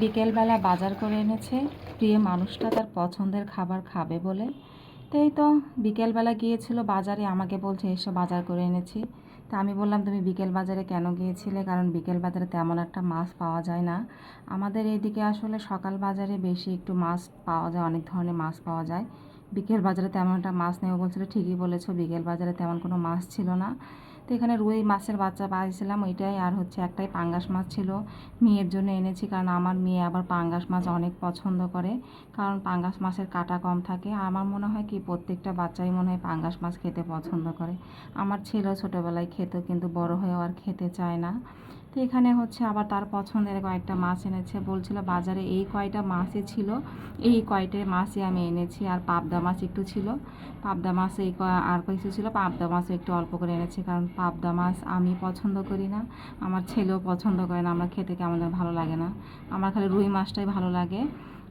বিকেলবেলা বাজার করে এনেছে। প্রিয় মানুষটা তার পছন্দের খাবার খাবে বলে। তো এই তো বিকেলবেলা গিয়েছিল বাজারে, আমাকে বলছে, এসো বাজার করে এনেছি। তা আমি বললাম, তুমি বিকেল বাজারে কেন গিয়েছিলে? কারণ বিকেল বাজারে তেমন একটা মাছ পাওয়া যায় না। আমাদের এইদিকে আসলে সকাল বাজারে বেশি একটু মাছ পাওয়া যায়, অনেক ধরনের মাছ পাওয়া যায়। বিকেল বাজারে তেমন একটা মাছ নেই। বলছিল, ঠিকই বলেছ, বিকেল বাজারে তেমন কোনো মাছ ছিল না। তো এখানে রুই মাছের বাচ্চা পাইছিলাম, ওইটাই আর হচ্ছে একটাই পাঙ্গাস মাছ ছিল। মেয়ের জন্য এনেছি কারণ আমার মেয়ে আবার পাঙ্গাস মাছ অনেক পছন্দ করে, কারণ পাঙ্গাস মাছের কাটা কম থাকে। আমার মনে হয় কি, প্রত্যেকটা বাচ্চাই মনে হয় পাঙ্গাস মাছ খেতে পছন্দ করে। আমার ছেলে ছোটোবেলায় খেত, কিন্তু বড় হয়েও আর খেতে চায় না। তো এখানে হচ্ছে আবার তার পছন্দের কয়েকটা মাছ এনেছে। বলছিল বাজারে এই কয়টা মাছই ছিল, এই কয়টা মাছই আমি এনেছি আর পাবদা মাছ একটু ছিল। পাবদা মাছ এই আর কিছু ছিল, পাবদা মাছও একটু অল্প করে এনেছি কারণ পাবদা মাছ আমি পছন্দ করি না। আমার ছেলেও পছন্দ করে না, আমরা খেতে কেমন ভালো লাগে না। আমার খালি রুই মাছটাই ভালো লাগে।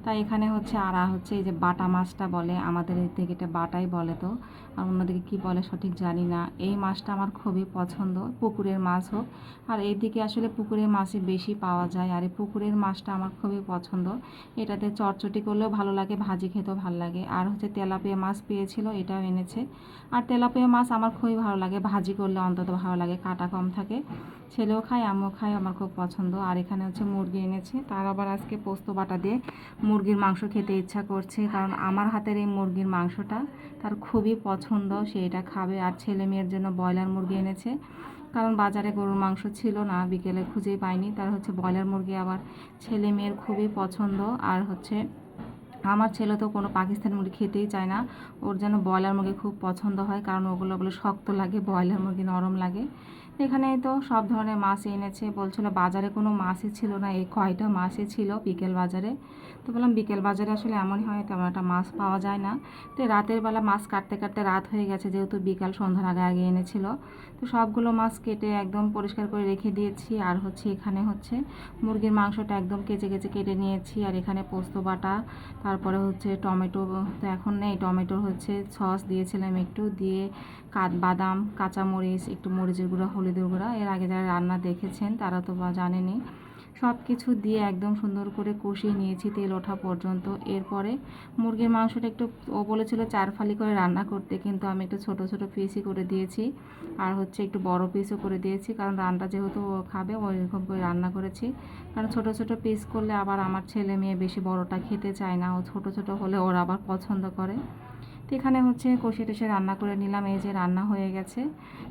তাই এখানে হচ্ছে আর হচ্ছে এই যে বাটা মাছটা বলে, আমাদের এই থেকে এটা বাটাই বলে তো। আর অন্যদিকে কী বলে সঠিক জানি না। এই মাছটা আমার খুবই পছন্দ, পুকুরের মাছ হোক। আর এইদিকে আসলে পুকুরের মাছই বেশি পাওয়া যায়। আর এই পুকুরের মাছটা আমার খুবই পছন্দ। এটাতে চটচটি করলেও ভালো লাগে, ভাজি খেতেও ভালো লাগে। আর হচ্ছে তেলাপিয়া মাছ পেয়েছিল, এটাও এনেছে। আর তেলাপিয়া মাছ আমার খুবই ভালো লাগে, ভাজি করলে অন্তত ভালো লাগে, কাটা কম থাকে। ছেলেও খায়, আমিও খায় আমার খুব পছন্দ। আর এখানে হচ্ছে মুরগি এনেছে, তার আবার আজকে পোস্ত বাটা দিয়ে মুরগির মাংস খেতে ইচ্ছা করছে, কারণ আমার হাতের এই মুরগির মাংসটা তার খুবই পছন্দ, সে এটা খাবে। আর ছেলে মেয়ের জন্য ব্রয়লার মুরগি এনেছে, কারণ বাজারে গরুর মাংস ছিল না, বিকেলে খুঁজেই পাইনি। তার হচ্ছে ব্রয়লার মুরগি আবার ছেলে মেয়ের খুবই পছন্দ। আর হচ্ছে আমার ছেলে তো কোনো পাকিস্তানি মুরগি খেতেই চায় না, ওর যেন ব্রয়লার মুরগি খুব পছন্দ হয়, কারণ ওগুলো ওগুলো শক্ত লাগে, ব্রয়লার মুরগি নরম লাগে। এখানে তো সব ধরনের মাছ এনেছে। বলছিল বাজারে কোনো মাছই ছিল না। এই কয়টা মাছই ছিল বিকেল বাজারে। তো বললাম, বিকেল বাজারে আসলে এমনই হয়, তেমন একটা মাছ পাওয়া যায় না। তো রাতের বেলা মাছ কাটতে কাটতে রাত হয়ে গেছে, যেহেতু বিকাল, সন্ধ্যার আগে আগে এনেছিল। তো সবগুলো মাছ কেটে একদম পরিষ্কার করে রেখে দিয়েছি। আর হচ্ছে এখানে হচ্ছে মুরগির মাংসটা একদম কেচে কেচে কেটে নিয়েছি। আর এখানে পোস্ত বাটা, তারপরে হচ্ছে টমেটো, তো এখন নেই। টমেটোর হচ্ছে সস দিয়েছিলাম একটু। দিয়ে কাঠ বাদাম, কাঁচামরিচ, একটু মরিচের গুঁড়া হলুদের গুঁড়া এর আগে যারা রান্না দেখেছেন, তারা তো বা জানেনি। সব কিছু দিয়ে একদম সুন্দর করে কষিয়ে নিয়েছি তেল ওঠা পর্যন্ত। এরপরে মুরগির মাংসটা একটু, ও বলেছিল চার ফালি করে রান্না করতে, কিন্তু আমি একটু ছোট ছোট পিসই করে দিয়েছি। আর হচ্ছে একটু বড় পিসও করে দিয়েছি, কারণ রান্না যেহেতু ও খাবে ওইরকম করে রান্না করেছি। কারণ ছোট ছোট পিস করলে আবার আমার ছেলে মেয়ে বেশি বড়টা খেতে চায় না, ও ছোট ছোট হলে ওরা আবার পছন্দ করে। এখানে হচ্ছে কষে টষে রান্না করে নিলাম, এই যে রান্না হয়ে গেছে।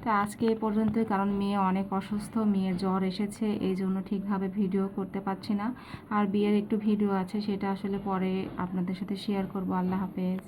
তো আজকে এ পর্যন্তই, কারণ মেয়ে অনেক অসুস্থ, মেয়ের জ্বর এসেছে, এই জন্য ঠিকভাবে ভিডিও করতে পারছি না। আর বিয়ের একটু ভিডিও আছে, সেটা আসলে পরে আপনাদের সাথে শেয়ার করব। আল্লাহ হাফেজ।